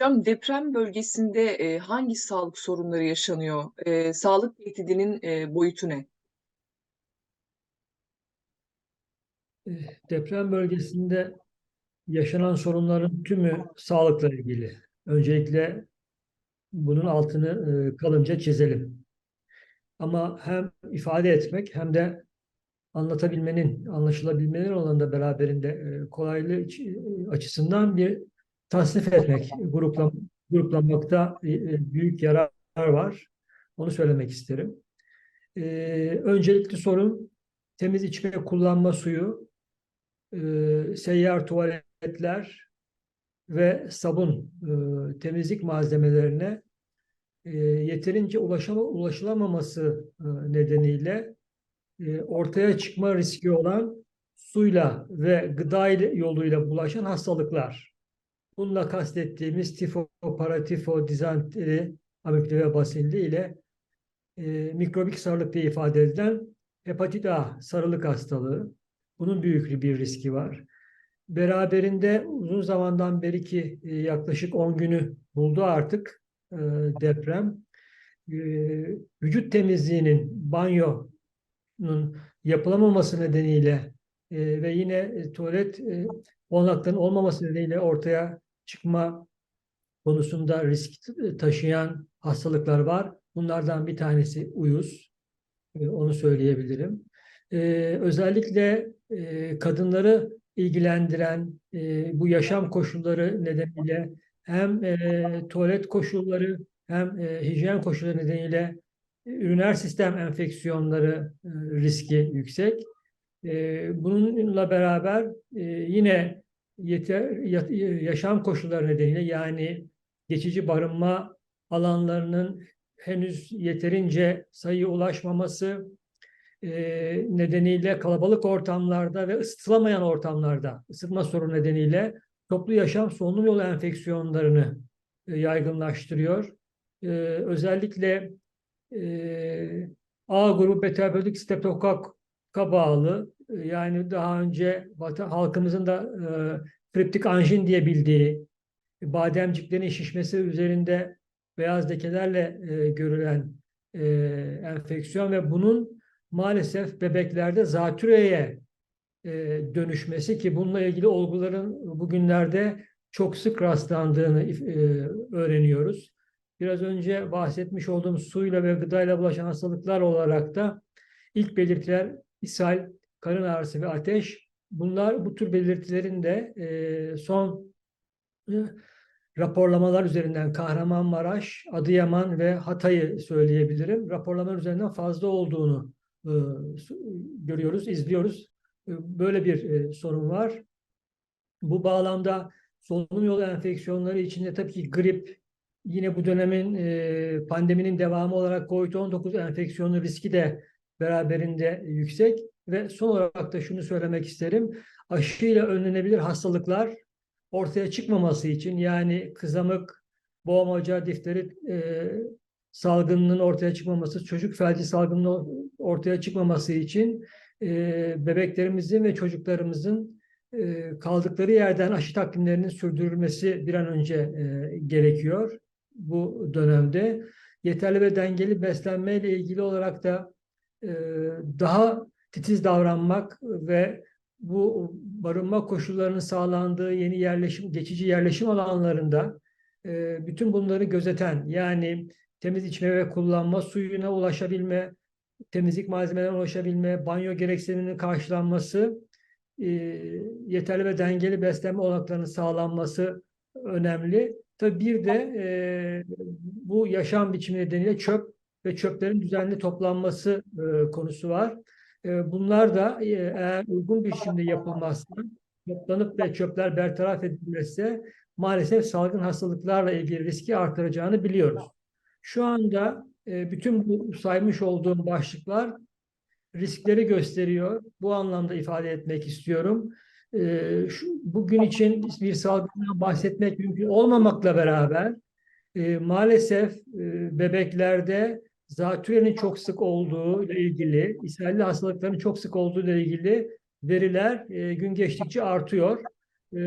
Hocam deprem bölgesinde e, hangi sağlık sorunları yaşanıyor? E, sağlık tehdidinin e, boyutu ne? Deprem bölgesinde yaşanan sorunların tümü sağlıkla ilgili. Öncelikle bunun altını e, kalınca çizelim. Ama hem ifade etmek hem de anlatabilmenin, anlaşılabilmenin olan da beraberinde e, kolaylığı açısından bir tasnif etmek, gruplam gruplamakta e, büyük yarar var. Onu söylemek isterim. Öncelikli sorun temiz içme kullanma suyu, seyyar tuvaletler ve sabun temizlik malzemelerine yeterince ulaşama, ulaşılamaması nedeniyle ortaya çıkma riski olan suyla ve gıda yoluyla bulaşan hastalıklar. Bununla kastettiğimiz tifo, paratifo, dizanteri, amipli ve basilli ile e, mikrobik sarılık diye ifade edilen hepatit A, sarılık hastalığı. Bunun büyük bir riski var. Beraberinde uzun zamandan beri ki e, yaklaşık 10 günü buldu artık e, deprem. E, vücut temizliğinin, banyonun yapılamaması nedeniyle e, ve yine e, tuvalet e, olanaklarının olmaması nedeniyle ortaya çıkma konusunda risk taşıyan hastalıklar var. Bunlardan bir tanesi uyuz. E, onu söyleyebilirim. E, özellikle e, kadınları ilgilendiren bu yaşam koşulları nedeniyle hem tuvalet koşulları hem hijyen koşulları nedeniyle üriner sistem enfeksiyonları riski yüksek. Bununla beraber yine yeter, yaşam koşulları nedeniyle yani geçici barınma alanlarının henüz yeterince sayı ulaşmaması e, nedeniyle kalabalık ortamlarda ve ısıtılamayan ortamlarda ısıtma sorunu nedeniyle toplu yaşam solunum yolu enfeksiyonlarını e, yaygınlaştırıyor. E, özellikle e, A grubu beta streptokokka bağlı e, yani daha önce halkımızın da e, kriptik anjin diye bildiği bademciklerin şişmesi üzerinde beyaz lekelerle e, görülen e, enfeksiyon ve bunun maalesef bebeklerde zatürreye e, dönüşmesi ki bununla ilgili olguların bugünlerde çok sık rastlandığını e, öğreniyoruz. Biraz önce bahsetmiş olduğum suyla ve gıdayla bulaşan hastalıklar olarak da ilk belirtiler ishal, karın ağrısı ve ateş. Bunlar bu tür belirtilerin de e, son e, raporlamalar üzerinden Kahramanmaraş, Adıyaman ve Hatay'ı söyleyebilirim. Raporlamalar üzerinden fazla olduğunu e, görüyoruz, izliyoruz. E, böyle bir e, sorun var. Bu bağlamda solunum yolu enfeksiyonları içinde tabii ki grip, yine bu dönemin e, pandeminin devamı olarak COVID-19 enfeksiyonu riski de beraberinde yüksek. Ve son olarak da şunu söylemek isterim. Aşıyla önlenebilir hastalıklar ortaya çıkmaması için yani kızamık, boğmaca, difteri e, salgınının ortaya çıkmaması, çocuk felci salgının ortaya çıkmaması için e, bebeklerimizin ve çocuklarımızın e, kaldıkları yerden aşı takvimlerinin sürdürülmesi bir an önce e, gerekiyor bu dönemde. Yeterli ve dengeli beslenmeyle ilgili olarak da daha titiz davranmak ve bu barınma koşullarının sağlandığı yeni yerleşim, geçici yerleşim alanlarında e, bütün bunları gözeten yani temiz içme ve kullanma, suyuna ulaşabilme, temizlik malzemelerine ulaşabilme, banyo gereksiniminin karşılanması, e, yeterli ve dengeli beslenme olanaklarının sağlanması önemli. Tabii bir de e, bu yaşam biçimi nedeniyle çöp ve çöplerin düzenli toplanması e, konusu var. Ee, bunlar da e, eğer uygun bir biçimde yapılmazsa, toplanıp ve çöpler bertaraf edilmezse maalesef salgın hastalıklarla ilgili riski artıracağını biliyoruz. Şu anda e, bütün bu saymış olduğum başlıklar riskleri gösteriyor. Bu anlamda ifade etmek istiyorum. E, bugün için bir salgından bahsetmek mümkün olmamakla beraber maalesef bebeklerde zatürrenin çok sık olduğu ile ilgili, ishalli hastalıkların çok sık olduğu ile ilgili veriler e, gün geçtikçe artıyor. E,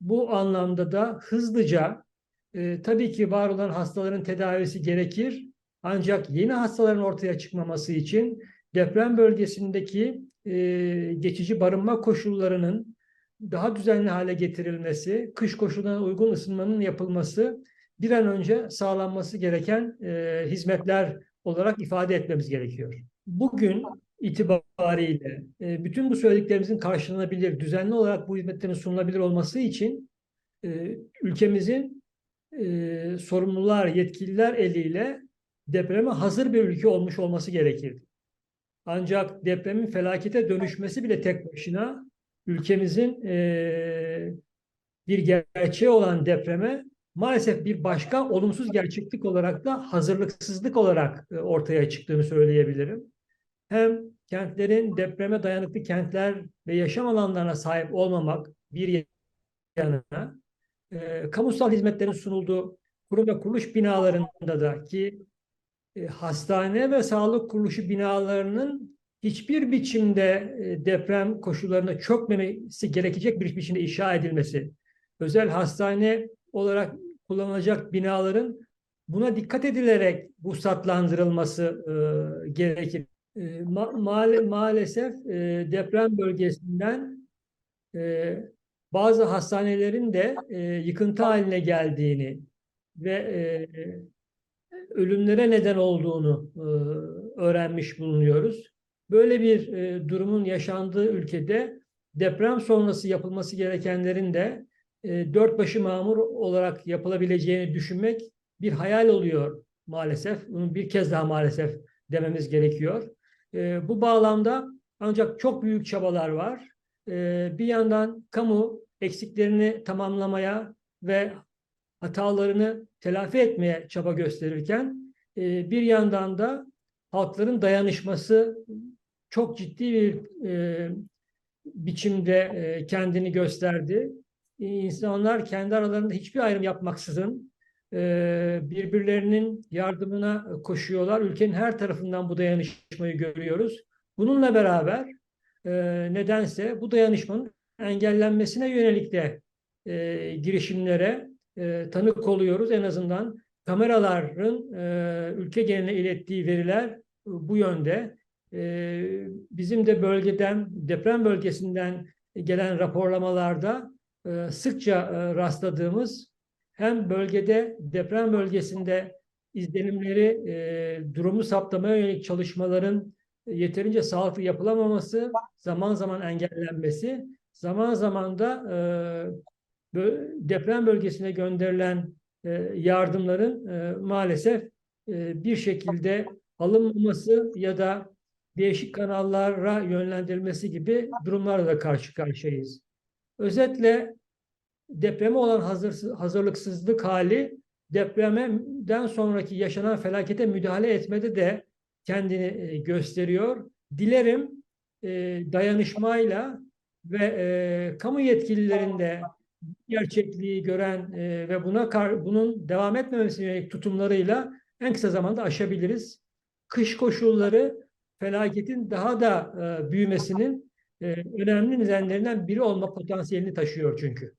bu anlamda da hızlıca e, tabii ki var olan hastaların tedavisi gerekir. Ancak yeni hastaların ortaya çıkmaması için deprem bölgesindeki e, geçici barınma koşullarının daha düzenli hale getirilmesi, kış koşullarına uygun ısınmanın yapılması bir an önce sağlanması gereken e, hizmetler olarak ifade etmemiz gerekiyor. Bugün itibariyle e, bütün bu söylediklerimizin karşılanabilir, düzenli olarak bu hizmetlerin sunulabilir olması için e, ülkemizin e, sorumlular, yetkililer eliyle depreme hazır bir ülke olmuş olması gerekirdi. Ancak depremin felakete dönüşmesi bile tek başına ülkemizin e, bir gerçeği olan depreme maalesef bir başka olumsuz gerçeklik olarak da hazırlıksızlık olarak e, ortaya çıktığını söyleyebilirim. Hem kentlerin depreme dayanıklı kentler ve yaşam alanlarına sahip olmamak bir yana, e, kamusal hizmetlerin sunulduğu kurum ve kuruluş binalarında da ki e, hastane ve sağlık kuruluşu binalarının hiçbir biçimde e, deprem koşullarına çökmemesi gerekecek bir biçimde inşa edilmesi, özel hastane olarak kullanılacak binaların buna dikkat edilerek ruhsatlandırılması e, gerekir. E, ma- maal- maalesef e, deprem bölgesinden e, bazı hastanelerin de e, yıkıntı haline geldiğini ve e, ölümlere neden olduğunu e, öğrenmiş bulunuyoruz. Böyle bir e, durumun yaşandığı ülkede deprem sonrası yapılması gerekenlerin de e, dört başı mamur olarak yapılabileceğini düşünmek bir hayal oluyor maalesef. Bunu bir kez daha maalesef dememiz gerekiyor. E, bu bağlamda ancak çok büyük çabalar var. E, bir yandan kamu eksiklerini tamamlamaya ve hatalarını telafi etmeye çaba gösterirken bir yandan da halkların dayanışması çok ciddi bir biçimde kendini gösterdi. İnsanlar kendi aralarında hiçbir ayrım yapmaksızın e, birbirlerinin yardımına koşuyorlar. Ülkenin her tarafından bu dayanışmayı görüyoruz. Bununla beraber e, nedense bu dayanışmanın engellenmesine yönelik de e, girişimlere tanık oluyoruz. En azından kameraların ülke geneline ilettiği veriler bu yönde. Bizim de bölgeden, deprem bölgesinden gelen raporlamalarda sıkça e, rastladığımız hem bölgede, deprem bölgesinde izlenimleri, e, durumu saptamaya yönelik çalışmaların yeterince sağlıklı yapılamaması, zaman zaman engellenmesi, zaman zaman da e, deprem bölgesine gönderilen e, yardımların e, maalesef e, bir şekilde alınmaması ya da değişik kanallara yönlendirilmesi gibi durumlarla da karşı karşıyayız. Özetle depreme olan hazır, hazırlıksızlık hali depremden sonraki yaşanan felakete müdahale etmede de kendini gösteriyor. Dilerim dayanışmayla ve e, kamu yetkililerinde gerçekliği gören e, ve buna kar, bunun devam etmemesine yönelik tutumlarıyla en kısa zamanda aşabiliriz. Kış koşulları felaketin daha da e, büyümesinin e, önemli nedenlerinden biri olma potansiyelini taşıyor çünkü.